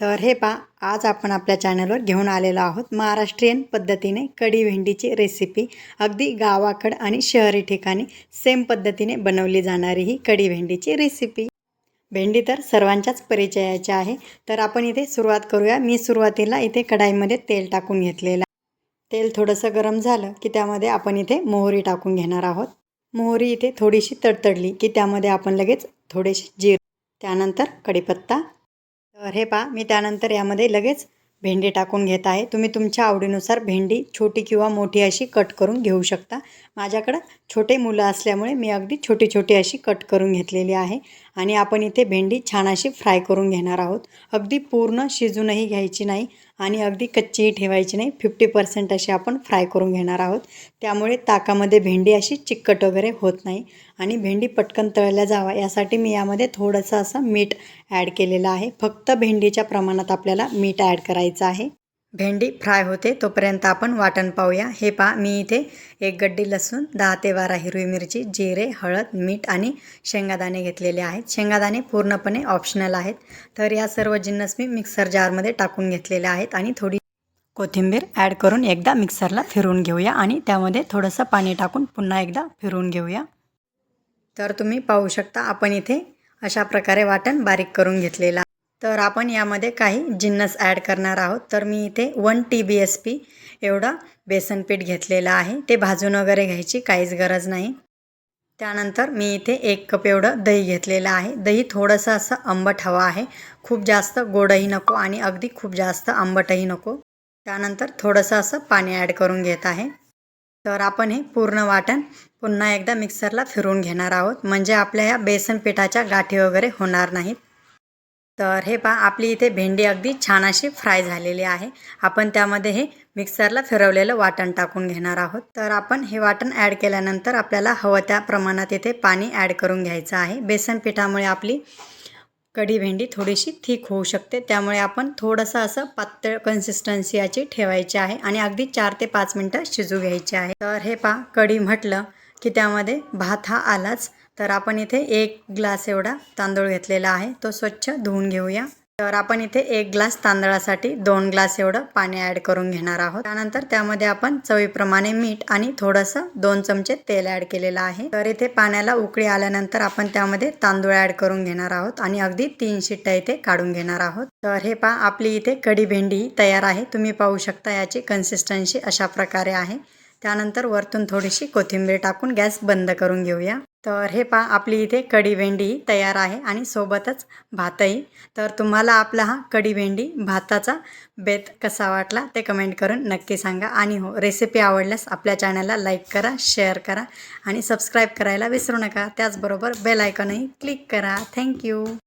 तर हे पा आज आपण आपल्या चॅनलवर घेऊन आलेलो आहोत महाराष्ट्रीयन पद्धतीने कढी भेंडीची रेसिपी अगदी गावाकड आणि शहरी ठिकाणी सेम पद्धतीने बनवली जाणारी ही कढी भेंडीची रेसिपी भेंडी तर सर्वांच्याच परिचयाची आहे. तर आपण इथे सुरुवात करूया. मी सुरुवातीला इथे कढाईमध्ये तेल टाकून घेतलेलं तेल थोडंसं गरम झालं की त्यामध्ये आपण इथे मोहरी टाकून घेणार आहोत. मोहरी इथे थोडीशी तडतडली की त्यामध्ये आपण लगेच थोडेसे जीर त्यानंतर कढीपत्ता तर हे पहा मी त्यानंतर यामध्ये लगेच भेंडी टाकून घेत आहे. तुम्ही तुमच्या आवडीनुसार भेंडी छोटी किंवा मोठी अशी कट करून घेऊ शकता. माझ्याकडं छोटे मुलं असल्यामुळे मी अगदी छोटी छोटी अशी कट करून घेतलेली आहे. आणि आपण इथे भेंडी छान अशी फ्राय करून घेणार आहोत. अगदी पूर्ण शिजूनही घ्यायची नाही आणि अगदी कच्चीही ठेवायची नाही. फिफ्टी पर्सेंट अशी आपण फ्राय करून घेणार आहोत. त्यामुळे ताकामध्ये भेंडी अशी चिकट वगैरे होत नाही. आणि भेंडी पटकन तळल्या जावा यासाठी मी यामध्ये थोडंसं असं मीठ ॲड केलेलं आहे. फक्त भेंडीच्या प्रमाणात आपल्याला मीठ ॲड करायचं आहे. भेंडी फ्राय होते तोपर्यंत आपण वाटण पाहूया. हे पहा मी इथे एक गड्डी लसूण दहा ते बारा हिरवी मिरची जिरे हळद मीठ आणि शेंगादाणे घेतलेले आहेत. शेंगादाणे पूर्णपणे ऑप्शनल आहेत. तर या सर्व जिन्नस मी मिक्सर जारमध्ये टाकून घेतलेले आहेत आणि थोडी कोथिंबीर ॲड करून एकदा मिक्सरला फिरवून घेऊया आणि त्यामध्ये थोडंसं पाणी टाकून पुन्हा एकदा फिरवून घेऊया. तर तुम्ही पाहू शकता आपण इथे अशा प्रकारे वाटण बारीक करून घेतलेलं तर आपण यामध्ये काही जिन्नस ॲड करणार आहोत. तर मी इथे one T B S P एवढं बेसन पीठ घेतलेलं आहे. ते भाजून वगैरे घ्यायची काहीच गरज नाही. त्यानंतर मी इथे एक कप एवढं दही घेतलेलं आहे. दही थोडंसं असं आंबट हवं आहे. खूप जास्त गोडही नको आणि अगदी खूप जास्त आंबटही नको. त्यानंतर थोडंसं असं पाणी ॲड करून घेत आहे. तर आपण हे पूर्ण वाटण पुन्हा एकदा मिक्सरला फिरून घेणार आहोत. म्हणजे आपल्या ह्या बेसन पिठाच्या गाठी वगैरे होणार नाहीत. तर हे पहा आपली इथे भेंडी अगदी छान अशी फ्राय झालेली आहे. आपण त्यामध्ये हे मिक्सरला फिरवलेलं वाटण टाकून घेणार आहोत. तर आपण हे वाटण ॲड केल्यानंतर आपल्याला हवं त्या प्रमाणात इथे पाणी ॲड करून घ्यायचं आहे. बेसन पिठामुळे आपली कढी भेंडी थोडीशी थिक होऊ शकते. त्यामुळे आपण थोडंसं असं पातळ कन्सिस्टन्सी याची ठेवायची आहे आणि अगदी चार ते पाच मिनटं शिजू घ्यायचे आहे. तर हे पहा कढी म्हटलं की त्यामध्ये भात हा आलाच. तर आपण इथे एक ग्लास एवढा तांदूळ घेतलेला आहे. तो स्वच्छ धुवून घेऊया. तर आपण इथे एक ग्लास तांदळासाठी दोन ग्लास एवढं पाणी ॲड करून घेणार आहोत. त्यानंतर त्यामध्ये आपण चवीप्रमाणे मीठ आणि थोडंसं दोन चमचे तेल ॲड केलेलं आहे. तर इथे पाण्याला उकळी आल्यानंतर आपण त्यामध्ये तांदूळ ॲड करून घेणार आहोत आणि अगदी तीन शिट्ट्या इथे काढून घेणार आहोत. तर हे पहा आपली इथे कढी भेंडी तयार आहे. तुम्ही पाहू शकता याची कन्सिस्टन्सी अशा प्रकारे आहे. त्यानंतर वरतून थोडीशी कोथिंबीर टाकून गॅस बंद करून घेऊया. तर हे पहा आपली इथे कढी भेंडी तयार आहे आणि सोबतच भातही. तर तुम्हाला आपला हा कढी भेंडी भाताचा बेत कसा वाटला ते कमेंट करून नक्की सांगा. आणि हो रेसिपी आवडल्यास आपल्या चॅनलला लाईक करा शेअर करा आणि सबस्क्राईब करायला विसरू नका. त्याचबरोबर बेल आयकॉनही क्लिक करा. Thank you